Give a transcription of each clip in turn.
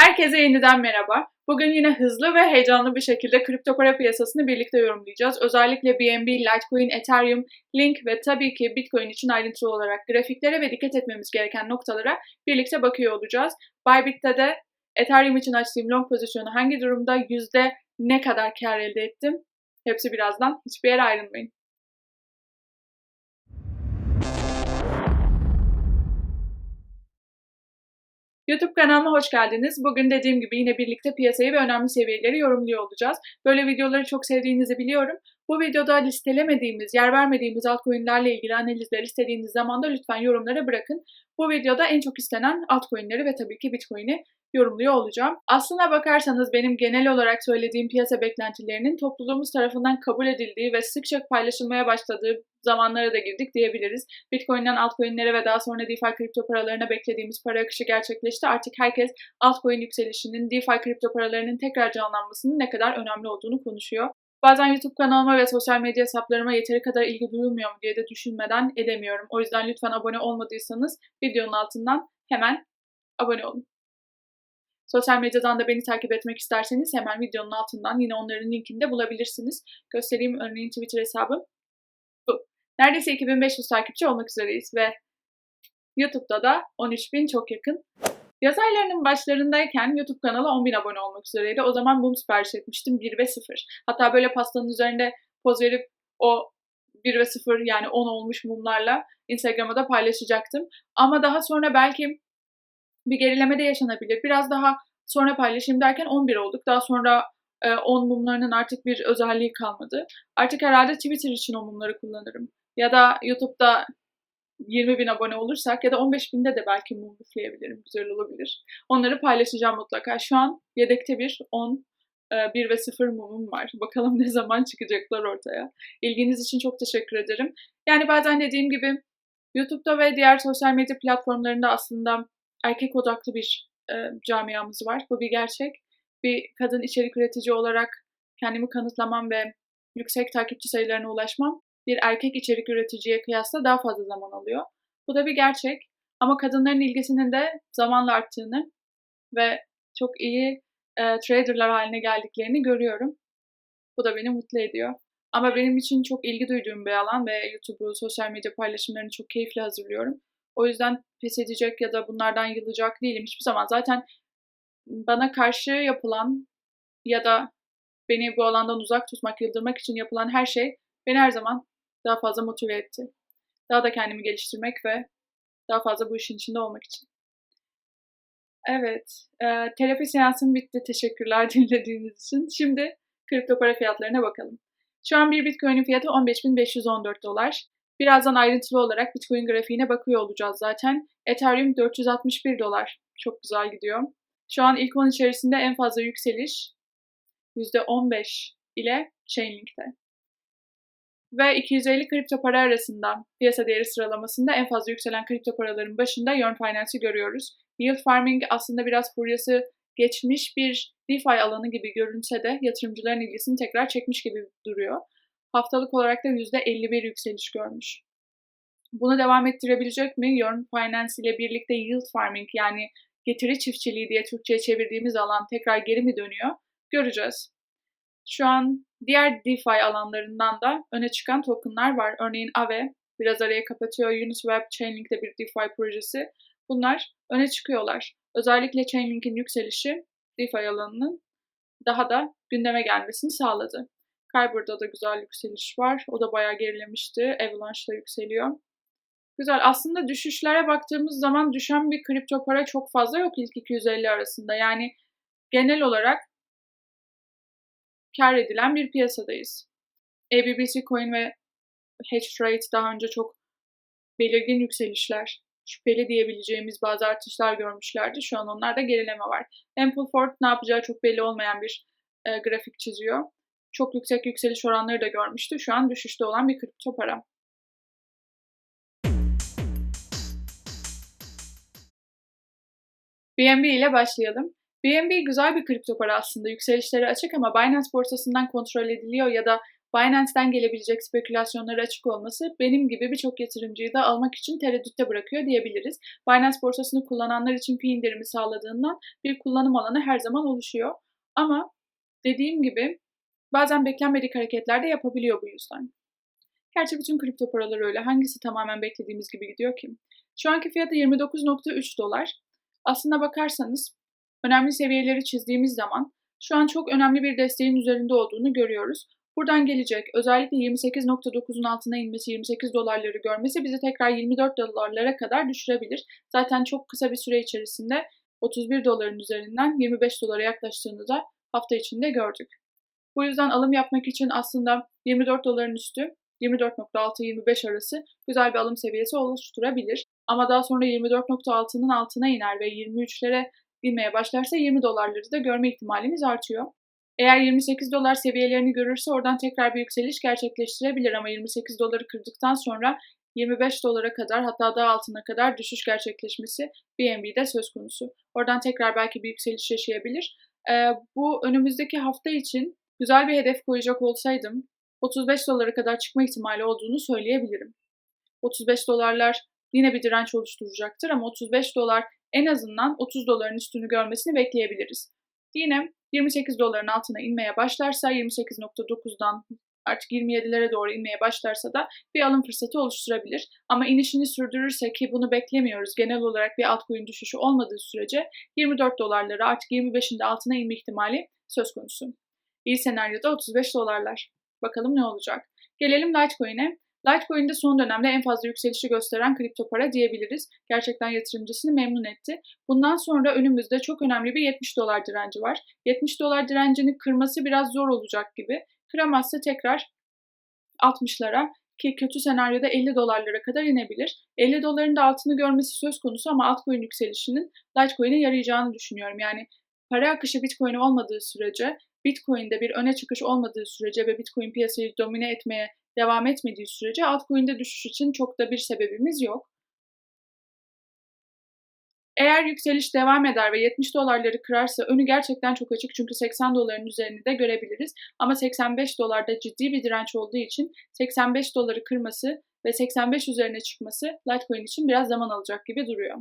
Herkese yeniden merhaba. Bugün yine hızlı ve heyecanlı bir şekilde kripto para piyasasını birlikte yorumlayacağız. Özellikle BNB, Litecoin, Ethereum, Link ve tabii ki Bitcoin için ayrıntılı olarak grafiklere ve dikkat etmemiz gereken noktalara birlikte bakıyor olacağız. Bybit'te de Ethereum için açtığım long pozisyonu hangi durumda, yüzde ne kadar kar elde ettim? Hepsi birazdan. Hiçbir yere ayrılmayın. YouTube kanalıma hoş geldiniz. Bugün dediğim gibi yine birlikte piyasayı ve önemli seviyeleri yorumluyor olacağız. Böyle videoları çok sevdiğinizi biliyorum. Bu videoda listelemediğimiz, yer vermediğimiz altcoin'lerle ilgili analizler istediğiniz zaman da lütfen yorumlara bırakın. Bu videoda en çok istenen altcoin'leri ve tabii ki Bitcoin'i yorumluyor olacağım. Aslına bakarsanız benim genel olarak söylediğim piyasa beklentilerinin topluluğumuz tarafından kabul edildiği ve sıkça paylaşılmaya başladığı zamanlara da girdik diyebiliriz. Bitcoin'den altcoin'lere ve daha sonra DeFi kripto paralarına beklediğimiz para akışı gerçekleşti. Artık herkes altcoin yükselişinin, DeFi kripto paralarının tekrar canlanmasının ne kadar önemli olduğunu konuşuyor. Bazen YouTube kanalıma ve sosyal medya hesaplarıma yeteri kadar ilgi duyulmuyor mu diye de düşünmeden edemiyorum. O yüzden lütfen abone olmadıysanız videonun altından hemen abone olun. Sosyal medyadan da beni takip etmek isterseniz hemen videonun altından yine onların linkini de bulabilirsiniz. Göstereyim örneğin Twitter hesabım bu. Neredeyse 2500 takipçi olmak üzereyiz ve YouTube'da da 13.000 çok yakın. Yaz aylarının başlarındayken YouTube kanalı 10.000 abone olmak üzereydi. O zaman mum sipariş etmiştim 1 ve 0. Hatta böyle pastanın üzerinde poz verip o 1 ve 0 yani 10 olmuş mumlarla Instagram'a da paylaşacaktım. Ama daha sonra belki bir gerileme de yaşanabilir. Biraz daha sonra paylaşayım derken 11 olduk. Daha sonra 10 mumlarının artık bir özelliği kalmadı. Artık herhalde Twitter için o mumları kullanırım. Ya da YouTube'da 20 bin abone olursak ya da 15 binde de belki mum. Güzel olabilir. Onları paylaşacağım mutlaka. Şu an yedekte bir 10, 1 ve 0 mumum var. Bakalım ne zaman çıkacaklar ortaya. İlginiz için çok teşekkür ederim. Yani bazen dediğim gibi YouTube'da ve diğer sosyal medya platformlarında aslında erkek odaklı bir e, camiamız var. Bu bir gerçek. Bir kadın içerik üretici olarak kendimi kanıtlamam ve yüksek takipçi sayılarına ulaşmam bir erkek içerik üreticiye kıyasla daha fazla zaman alıyor. Bu da bir gerçek. Ama kadınların ilgisinin de zamanla arttığını ve çok iyi e, traderlar haline geldiklerini görüyorum. Bu da beni mutlu ediyor. Ama benim için çok ilgi duyduğum bir alan ve YouTube'u, sosyal medya paylaşımlarını çok keyifli hazırlıyorum. O yüzden pes edecek ya da bunlardan yılacak değilim hiçbir zaman. Zaten bana karşı yapılan ya da beni bu alandan uzak tutmak, yıldırmak için yapılan her şey beni her zaman daha fazla motive etti. Daha da kendimi geliştirmek ve daha fazla bu işin içinde olmak için. Evet, e, terapi seansım bitti. Teşekkürler dinlediğiniz için. Şimdi kripto para fiyatlarına bakalım. Şu an bir Bitcoin'in fiyatı 15.514 dolar. Birazdan ayrıntılı olarak Bitcoin grafiğine bakıyor olacağız zaten. Ethereum 461 dolar. Çok güzel gidiyor. Şu an ilk 10 içerisinde en fazla yükseliş %15 ile Chainlink'te. Ve 250 kripto para arasında piyasa değeri sıralamasında en fazla yükselen kripto paraların başında Yearn Finance'i görüyoruz. Yield farming aslında biraz furyası geçmiş bir DeFi alanı gibi görünse de yatırımcıların ilgisini tekrar çekmiş gibi duruyor. Haftalık olarak da %51 yükseliş görmüş. Bunu devam ettirebilecek mi? Yearn Finance ile birlikte yield farming yani getiri çiftçiliği diye Türkçe'ye çevirdiğimiz alan tekrar geri mi dönüyor? Göreceğiz. Şu an diğer DeFi alanlarından da öne çıkan tokenlar var. Örneğin Aave biraz araya kapatıyor. Uniswap, Chainlink de bir DeFi projesi. Bunlar öne çıkıyorlar. Özellikle Chainlink'in yükselişi DeFi alanının daha da gündeme gelmesini sağladı. Kyber'da da güzel yükseliş var. O da bayağı gerilemişti. Avalanche da yükseliyor. Güzel. Aslında düşüşlere baktığımız zaman düşen bir kripto para çok fazla yok ilk 250 arasında. Yani genel olarak kar edilen bir piyasadayız. ABBC Coin ve H-Trade daha önce çok belirgin yükselişler, şüpheli diyebileceğimiz bazı artışlar görmüşlerdi. Şu an onlarda gerileme var. Ampleford ne yapacağı çok belli olmayan bir e, grafik çiziyor. Çok yüksek yükseliş oranları da görmüştü. Şu an düşüşte olan bir kripto para. BNB ile başlayalım. BNB güzel bir kripto para aslında. Yükselişleri açık ama Binance borsasından kontrol ediliyor ya da Binance'den gelebilecek spekülasyonlara açık olması benim gibi birçok yatırımcıyı da almak için tereddütte bırakıyor diyebiliriz. Binance borsasını kullananlar için fi indirimi sağladığından bir kullanım alanı her zaman oluşuyor. Ama dediğim gibi bazen beklenmedik hareketler de yapabiliyor bu yüzden. Gerçi bütün kripto paralar öyle. Hangisi tamamen beklediğimiz gibi gidiyor ki? Şu anki fiyatı 29.3 dolar. Aslına bakarsanız önemli seviyeleri çizdiğimiz zaman şu an çok önemli bir desteğin üzerinde olduğunu görüyoruz. Buradan gelecek özellikle 28.9'un altına inmesi, 28 dolarları görmesi bizi tekrar 24 dolarlara kadar düşürebilir. Zaten çok kısa bir süre içerisinde 31 doların üzerinden 25 dolara yaklaştığını da hafta içinde gördük. Bu yüzden alım yapmak için aslında 24 doların üstü 24.6-25 arası güzel bir alım seviyesi oluşturabilir. Ama daha sonra 24.6'nın altına iner ve 23'lere inmeye başlarsa 20 dolarları da görme ihtimalimiz artıyor. Eğer 28 dolar seviyelerini görürse oradan tekrar bir yükseliş gerçekleştirebilir ama 28 doları kırdıktan sonra 25 dolara kadar hatta daha altına kadar düşüş gerçekleşmesi BNB'de söz konusu. Oradan tekrar belki bir yükseliş yaşayabilir. Ee, bu önümüzdeki hafta için güzel bir hedef koyacak olsaydım 35 dolara kadar çıkma ihtimali olduğunu söyleyebilirim. 35 dolarlar yine bir direnç oluşturacaktır ama 35 dolar en azından 30 doların üstünü görmesini bekleyebiliriz. Yine 28 doların altına inmeye başlarsa 28.9'dan artık 27'lere doğru inmeye başlarsa da bir alım fırsatı oluşturabilir. Ama inişini sürdürürse ki bunu beklemiyoruz genel olarak bir altcoin düşüşü olmadığı sürece 24 dolarları artık 25'in de altına inme ihtimali söz konusu. İyi senaryoda 35 dolarlar. Bakalım ne olacak. Gelelim Litecoin'e. Litecoin'de son dönemde en fazla yükselişi gösteren kripto para diyebiliriz. Gerçekten yatırımcısını memnun etti. Bundan sonra önümüzde çok önemli bir 70 dolar direnci var. 70 dolar direncini kırması biraz zor olacak gibi. Kıramazsa tekrar 60'lara ki kötü senaryoda 50 dolarlara kadar inebilir. 50 doların da altını görmesi söz konusu ama altcoin yükselişinin Litecoin'e yarayacağını düşünüyorum. Yani para akışı Bitcoin olmadığı sürece Bitcoin'de bir öne çıkış olmadığı sürece ve Bitcoin piyasayı domine etmeye devam etmediği sürece altcoin'de düşüş için çok da bir sebebimiz yok. Eğer yükseliş devam eder ve 70 dolarları kırarsa önü gerçekten çok açık çünkü 80 doların üzerini de görebiliriz. Ama 85 dolarda ciddi bir direnç olduğu için 85 doları kırması ve 85 üzerine çıkması Litecoin için biraz zaman alacak gibi duruyor.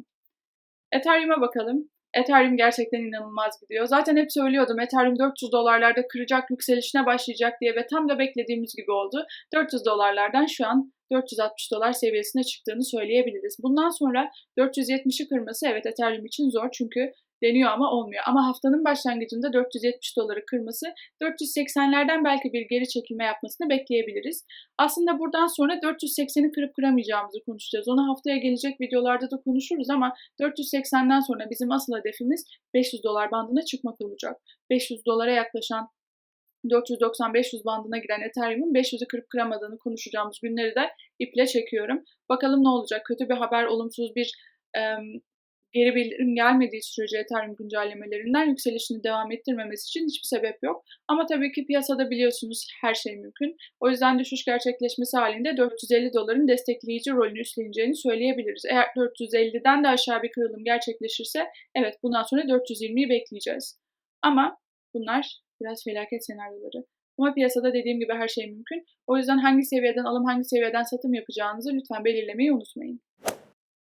Ethereum'a bakalım. Ethereum gerçekten inanılmaz gidiyor. Zaten hep söylüyordum Ethereum 400 dolarlarda kıracak, yükselişine başlayacak diye ve tam da beklediğimiz gibi oldu. 400 dolarlardan şu an 460 dolar seviyesine çıktığını söyleyebiliriz. Bundan sonra 470'i kırması evet Ethereum için zor çünkü deniyor ama olmuyor. Ama haftanın başlangıcında 470 doları kırması, 480'lerden belki bir geri çekilme yapmasını bekleyebiliriz. Aslında buradan sonra 480'i kırıp kıramayacağımızı konuşacağız. Onu haftaya gelecek videolarda da konuşuruz ama 480'den sonra bizim asıl hedefimiz 500 dolar bandına çıkmak olacak. 500 dolara yaklaşan 490-500 bandına giren Ethereum'un 500'ü kırıp kıramadığını konuşacağımız günleri de iple çekiyorum. Bakalım ne olacak? Kötü bir haber, olumsuz bir geri bildirim gelmediği sürece Ethereum güncellemelerinden yükselişini devam ettirmemesi için hiçbir sebep yok. Ama tabii ki piyasada biliyorsunuz her şey mümkün. O yüzden düşüş gerçekleşmesi halinde 450 doların destekleyici rolünü üstleneceğini söyleyebiliriz. Eğer 450'den de aşağı bir kırılım gerçekleşirse evet bundan sonra 420'yi bekleyeceğiz. Ama bunlar biraz felaket senaryoları. Ama piyasada dediğim gibi her şey mümkün. O yüzden hangi seviyeden alım hangi seviyeden satım yapacağınızı lütfen belirlemeyi unutmayın.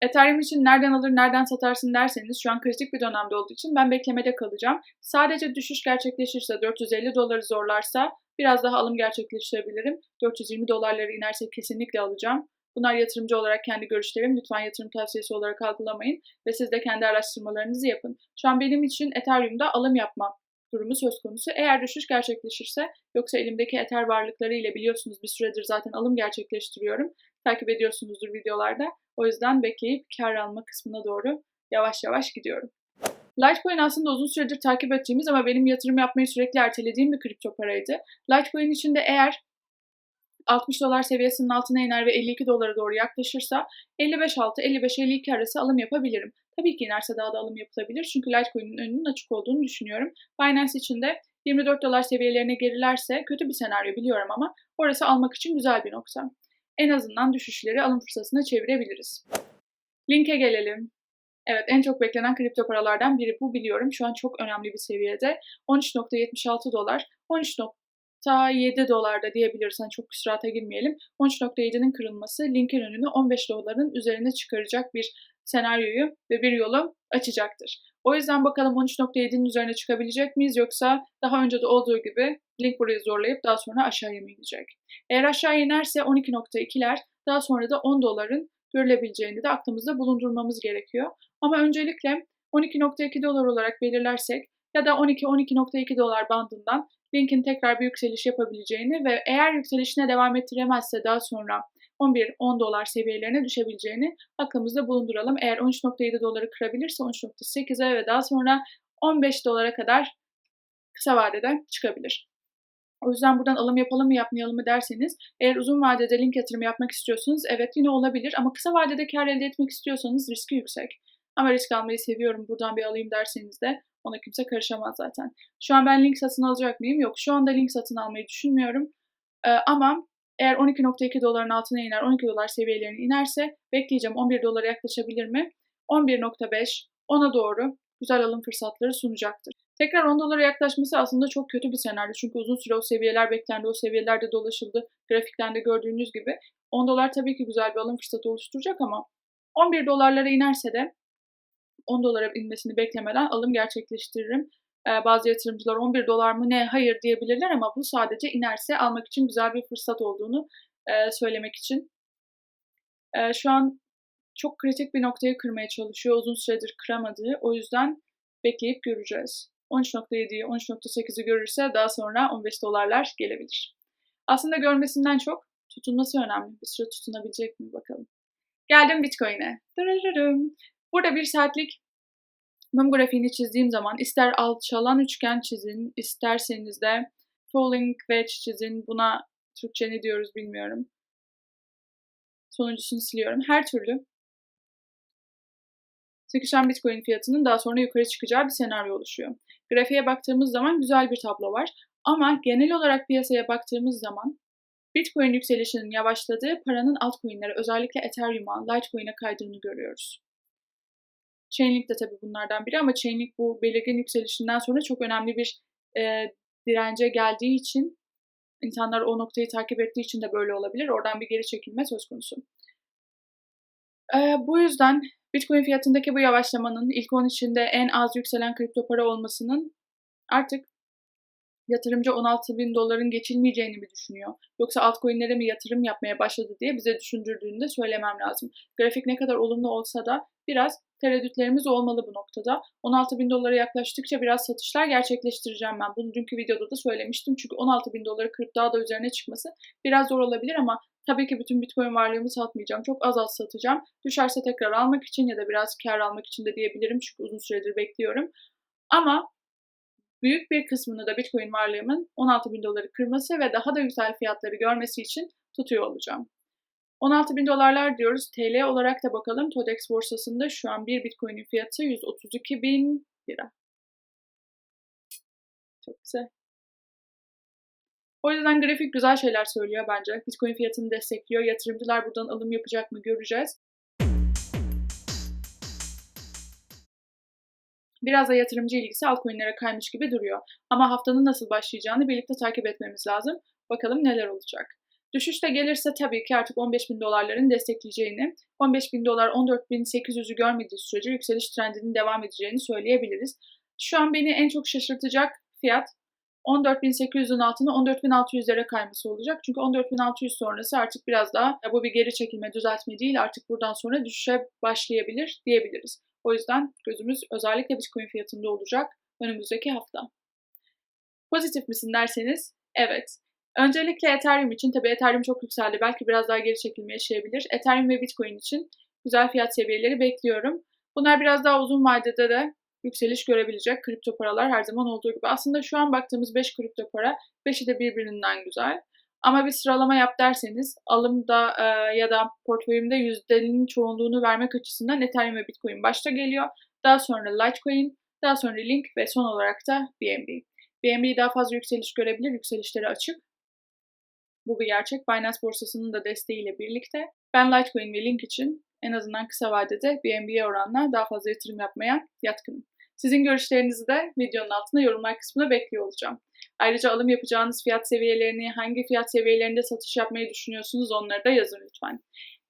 Ethereum için nereden alır, nereden satarsın derseniz şu an kritik bir dönemde olduğu için ben beklemede kalacağım. Sadece düşüş gerçekleşirse 450 doları zorlarsa biraz daha alım gerçekleştirebilirim. 420 dolarları inerse kesinlikle alacağım. Bunlar yatırımcı olarak kendi görüşlerim. Lütfen yatırım tavsiyesi olarak algılamayın ve siz de kendi araştırmalarınızı yapın. Şu an benim için Ethereum'da alım yapma durumu söz konusu. Eğer düşüş gerçekleşirse yoksa elimdeki Ether varlıkları ile biliyorsunuz bir süredir zaten alım gerçekleştiriyorum. Takip ediyorsunuzdur videolarda. O yüzden bekleyip kar alma kısmına doğru yavaş yavaş gidiyorum. Litecoin aslında uzun süredir takip ettiğimiz ama benim yatırım yapmayı sürekli ertelediğim bir kripto paraydı. Litecoin için de eğer 60 dolar seviyesinin altına iner ve 52 dolara doğru yaklaşırsa 55.6, 55-52 arası alım yapabilirim. Tabii ki inerse daha da alım yapılabilir çünkü Litecoin'in önünün açık olduğunu düşünüyorum. Binance için de 24 dolar seviyelerine gerilerse kötü bir senaryo biliyorum ama orası almak için güzel bir nokta en azından düşüşleri alım fırsatına çevirebiliriz. Linke gelelim. Evet en çok beklenen kripto paralardan biri bu biliyorum. Şu an çok önemli bir seviyede. 13.76 dolar. 13 13.7 dolarda diyebiliriz. Hani çok küsurata girmeyelim. 13.7'nin kırılması linkin önünü 15 doların üzerine çıkaracak bir senaryoyu ve bir yolu açacaktır. O yüzden bakalım 13.7'nin üzerine çıkabilecek miyiz yoksa daha önce de olduğu gibi link burayı zorlayıp daha sonra aşağıya mı inecek? Eğer aşağı inerse 12.2'ler daha sonra da 10 doların görülebileceğini de aklımızda bulundurmamız gerekiyor. Ama öncelikle 12.2 dolar olarak belirlersek ya da 12-12.2 dolar bandından linkin tekrar bir yükseliş yapabileceğini ve eğer yükselişine devam ettiremezse daha sonra 11-10 dolar seviyelerine düşebileceğini aklımızda bulunduralım. Eğer 13.7 doları kırabilirse 13.8'e ve daha sonra 15 dolara kadar kısa vadede çıkabilir. O yüzden buradan alım yapalım mı yapmayalım mı derseniz eğer uzun vadede link yatırımı yapmak istiyorsanız evet yine olabilir ama kısa vadede kar elde etmek istiyorsanız riski yüksek. Ama risk almayı seviyorum buradan bir alayım derseniz de ona kimse karışamaz zaten. Şu an ben link satın alacak mıyım? Yok şu anda link satın almayı düşünmüyorum. Ee, ama eğer 12.2 doların altına iner 12 dolar seviyelerine inerse bekleyeceğim 11 dolara yaklaşabilir mi? 11.5 ona doğru güzel alım fırsatları sunacaktır. Tekrar 10 dolara yaklaşması aslında çok kötü bir senaryo. Çünkü uzun süre o seviyeler beklendi, o seviyelerde dolaşıldı. Grafikten de gördüğünüz gibi 10 dolar tabii ki güzel bir alım fırsatı oluşturacak ama 11 dolarlara inerse de 10 dolara inmesini beklemeden alım gerçekleştiririm. Bazı yatırımcılar 11 dolar mı ne hayır diyebilirler ama bu sadece inerse almak için güzel bir fırsat olduğunu söylemek için. Şu an çok kritik bir noktayı kırmaya çalışıyor. Uzun süredir kıramadığı. O yüzden bekleyip göreceğiz. 13.7'yi, 13.8'i görürse daha sonra 15 dolarlar gelebilir. Aslında görmesinden çok tutunması önemli. Bir süre tutunabilecek mi bakalım. Geldim Bitcoin'e. Burada bir saatlik mum grafiğini çizdiğim zaman ister alçalan üçgen çizin, isterseniz de falling wedge çizin. Buna Türkçe ne diyoruz bilmiyorum. Sonuncusunu siliyorum. Her türlü sıkışan Bitcoin fiyatının daha sonra yukarı çıkacağı bir senaryo oluşuyor. Grafiğe baktığımız zaman güzel bir tablo var. Ama genel olarak piyasaya baktığımız zaman Bitcoin yükselişinin yavaşladığı paranın altcoin'lere özellikle Ethereum'a, Litecoin'e kaydığını görüyoruz. Chainlink de tabii bunlardan biri ama Chainlink bu belirgin yükselişinden sonra çok önemli bir e, dirence geldiği için insanlar o noktayı takip ettiği için de böyle olabilir. Oradan bir geri çekilme söz konusu. E, bu yüzden Bitcoin fiyatındaki bu yavaşlamanın ilk 10 içinde en az yükselen kripto para olmasının artık yatırımcı 16 bin doların geçilmeyeceğini mi düşünüyor? Yoksa altcoin'lere mi yatırım yapmaya başladı diye bize düşündürdüğünü de söylemem lazım. Grafik ne kadar olumlu olsa da biraz tereddütlerimiz olmalı bu noktada. 16 bin dolara yaklaştıkça biraz satışlar gerçekleştireceğim ben. Bunu dünkü videoda da söylemiştim. Çünkü 16 bin doları kırıp daha da üzerine çıkması biraz zor olabilir ama tabii ki bütün bitcoin varlığımı satmayacağım. Çok az az satacağım. Düşerse tekrar almak için ya da biraz kar almak için de diyebilirim. Çünkü uzun süredir bekliyorum. Ama büyük bir kısmını da Bitcoin varlığımın 16 bin doları kırması ve daha da güzel fiyatları görmesi için tutuyor olacağım. 16 bin dolarlar diyoruz. TL olarak da bakalım. Todex borsasında şu an bir Bitcoin'in fiyatı 132 bin lira. Çok güzel. O yüzden grafik güzel şeyler söylüyor bence. Bitcoin fiyatını destekliyor. Yatırımcılar buradan alım yapacak mı göreceğiz. Biraz da yatırımcı ilgisi altcoin'lere kaymış gibi duruyor. Ama haftanın nasıl başlayacağını birlikte takip etmemiz lazım. Bakalım neler olacak. Düşüş de gelirse tabii ki artık 15 bin dolarların destekleyeceğini, 15 bin dolar 14 bin 800'ü görmediği sürece yükseliş trendinin devam edeceğini söyleyebiliriz. Şu an beni en çok şaşırtacak fiyat 14.800'ün altına 14.600'lere kayması olacak. Çünkü 14.600 sonrası artık biraz daha bu bir geri çekilme, düzeltme değil artık buradan sonra düşüşe başlayabilir diyebiliriz. O yüzden gözümüz özellikle Bitcoin fiyatında olacak önümüzdeki hafta. Pozitif misin derseniz evet. Öncelikle Ethereum için tabii Ethereum çok yükseldi. Belki biraz daha geri çekilme yaşayabilir. Ethereum ve Bitcoin için güzel fiyat seviyeleri bekliyorum. Bunlar biraz daha uzun vadede de yükseliş görebilecek kripto paralar her zaman olduğu gibi. Aslında şu an baktığımız 5 kripto para 5'i de birbirinden güzel. Ama bir sıralama yap derseniz alımda e, ya da portföyümde yüzdenin çoğunluğunu vermek açısından Ethereum ve Bitcoin başta geliyor. Daha sonra Litecoin, daha sonra Link ve son olarak da BNB. BNB daha fazla yükseliş görebilir, yükselişleri açık. Bu bir gerçek. Binance borsasının da desteğiyle birlikte ben Litecoin ve Link için en azından kısa vadede BNB'ye oranla daha fazla yatırım yapmaya yatkınım. Sizin görüşlerinizi de videonun altında yorumlar kısmına bekliyor olacağım. Ayrıca alım yapacağınız fiyat seviyelerini, hangi fiyat seviyelerinde satış yapmayı düşünüyorsunuz onları da yazın lütfen.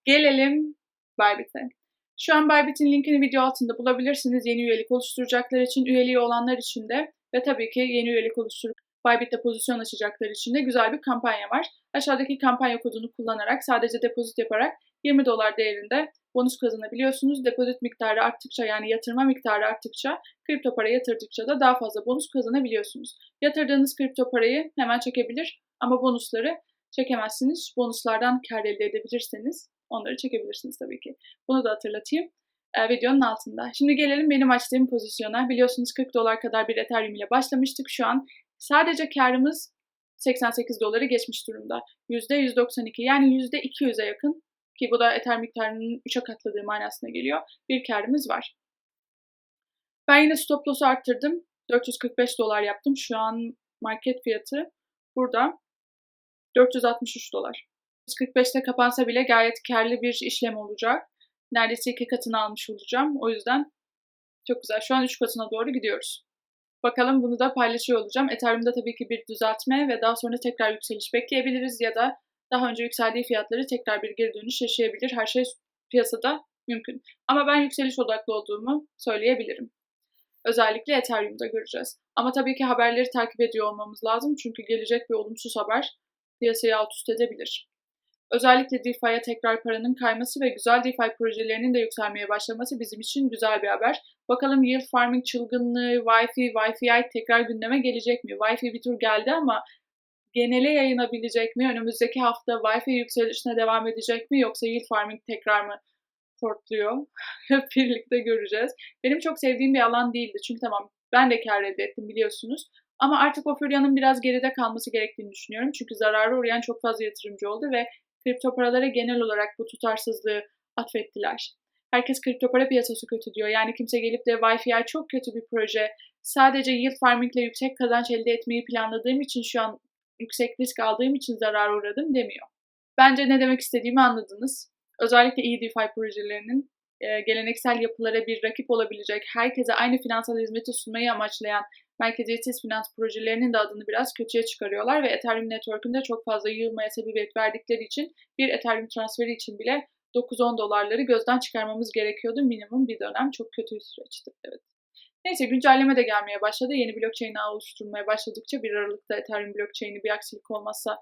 Gelelim Bybit'e. Şu an Bybit'in linkini video altında bulabilirsiniz. Yeni üyelik oluşturacaklar için, üyeliği olanlar için de ve tabii ki yeni üyelik oluşturup Bybit'te pozisyon açacaklar için de güzel bir kampanya var. Aşağıdaki kampanya kodunu kullanarak sadece depozit yaparak 20 dolar değerinde bonus kazanabiliyorsunuz. Depozit miktarı arttıkça yani yatırma miktarı arttıkça kripto para yatırdıkça da daha fazla bonus kazanabiliyorsunuz. Yatırdığınız kripto parayı hemen çekebilir ama bonusları çekemezsiniz. Bonuslardan kar elde edebilirseniz onları çekebilirsiniz tabii ki. Bunu da hatırlatayım videonun altında. Şimdi gelelim benim açtığım pozisyona. Biliyorsunuz 40 dolar kadar bir Ethereum ile başlamıştık. Şu an sadece karımız 88 doları geçmiş durumda. %192 yani %200'e yakın ki bu da Ether miktarının 3'e katladığı manasına geliyor. Bir karımız var. Ben yine stop loss'u arttırdım. 445 dolar yaptım. Şu an market fiyatı burada 463 dolar. 145'te kapansa bile gayet karlı bir işlem olacak. Neredeyse iki katını almış olacağım. O yüzden çok güzel. Şu an üç katına doğru gidiyoruz. Bakalım bunu da paylaşıyor olacağım. Ethereum'da tabii ki bir düzeltme ve daha sonra tekrar yükseliş bekleyebiliriz ya da daha önce yükseldiği fiyatları tekrar bir geri dönüş yaşayabilir. Her şey piyasada mümkün. Ama ben yükseliş odaklı olduğumu söyleyebilirim. Özellikle Ethereum'da göreceğiz. Ama tabii ki haberleri takip ediyor olmamız lazım. Çünkü gelecek bir olumsuz haber piyasayı alt üst edebilir. Özellikle DeFi'ye tekrar paranın kayması ve güzel DeFi projelerinin de yükselmeye başlaması bizim için güzel bir haber. Bakalım yield farming çılgınlığı, Wi-Fi, Wi-Fi tekrar gündeme gelecek mi? Wi-Fi bir tur geldi ama genele yayınabilecek mi? Önümüzdeki hafta Wi-Fi yükselişine devam edecek mi? Yoksa yield farming tekrar mı portluyor? Hep birlikte göreceğiz. Benim çok sevdiğim bir alan değildi. Çünkü tamam ben de kar elde ettim biliyorsunuz. Ama artık o furyanın biraz geride kalması gerektiğini düşünüyorum. Çünkü zararı uğrayan çok fazla yatırımcı oldu ve kripto paralara genel olarak bu tutarsızlığı atfettiler. Herkes kripto para piyasası kötü diyor. Yani kimse gelip de Wi-Fi çok kötü bir proje. Sadece yield farming ile yüksek kazanç elde etmeyi planladığım için şu an yüksek risk aldığım için zarar uğradım demiyor. Bence ne demek istediğimi anladınız. Özellikle iyi DeFi projelerinin e, geleneksel yapılara bir rakip olabilecek, herkese aynı finansal hizmeti sunmayı amaçlayan merkeziyetsiz finans projelerinin de adını biraz kötüye çıkarıyorlar ve Ethereum Network'ünde çok fazla yığılmaya sebebiyet verdikleri için bir Ethereum transferi için bile 9-10 dolarları gözden çıkarmamız gerekiyordu minimum bir dönem. Çok kötü bir süreçti. Evet. Neyse güncelleme de gelmeye başladı. Yeni blockchain ağ oluşturulmaya başladıkça bir Aralık'ta Ethereum blockchain'i bir aksilik olmazsa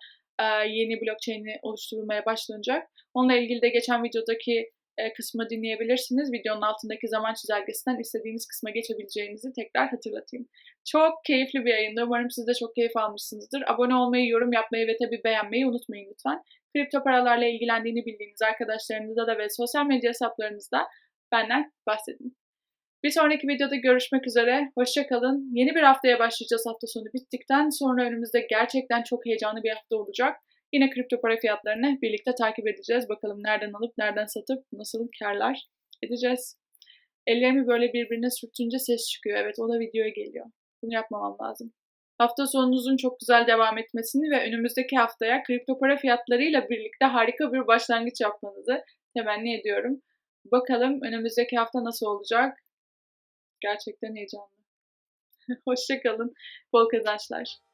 yeni blockchain'i oluşturulmaya başlanacak. Onunla ilgili de geçen videodaki e, kısmı dinleyebilirsiniz. Videonun altındaki zaman çizelgesinden istediğiniz kısma geçebileceğinizi tekrar hatırlatayım. Çok keyifli bir yayındı. Umarım siz de çok keyif almışsınızdır. Abone olmayı, yorum yapmayı ve tabii beğenmeyi unutmayın lütfen. Kripto paralarla ilgilendiğini bildiğiniz arkadaşlarınızda da ve sosyal medya hesaplarınızda benden bahsedin. Bir sonraki videoda görüşmek üzere. Hoşçakalın. Yeni bir haftaya başlayacağız hafta sonu bittikten sonra önümüzde gerçekten çok heyecanlı bir hafta olacak. Yine kripto para fiyatlarını birlikte takip edeceğiz. Bakalım nereden alıp nereden satıp nasıl karlar edeceğiz. Ellerimi böyle birbirine sürtünce ses çıkıyor. Evet o da videoya geliyor. Bunu yapmamam lazım. Hafta sonunuzun çok güzel devam etmesini ve önümüzdeki haftaya kripto para fiyatlarıyla birlikte harika bir başlangıç yapmanızı temenni ediyorum. Bakalım önümüzdeki hafta nasıl olacak? Gerçekten heyecanlı. Hoşçakalın. Bol kazançlar.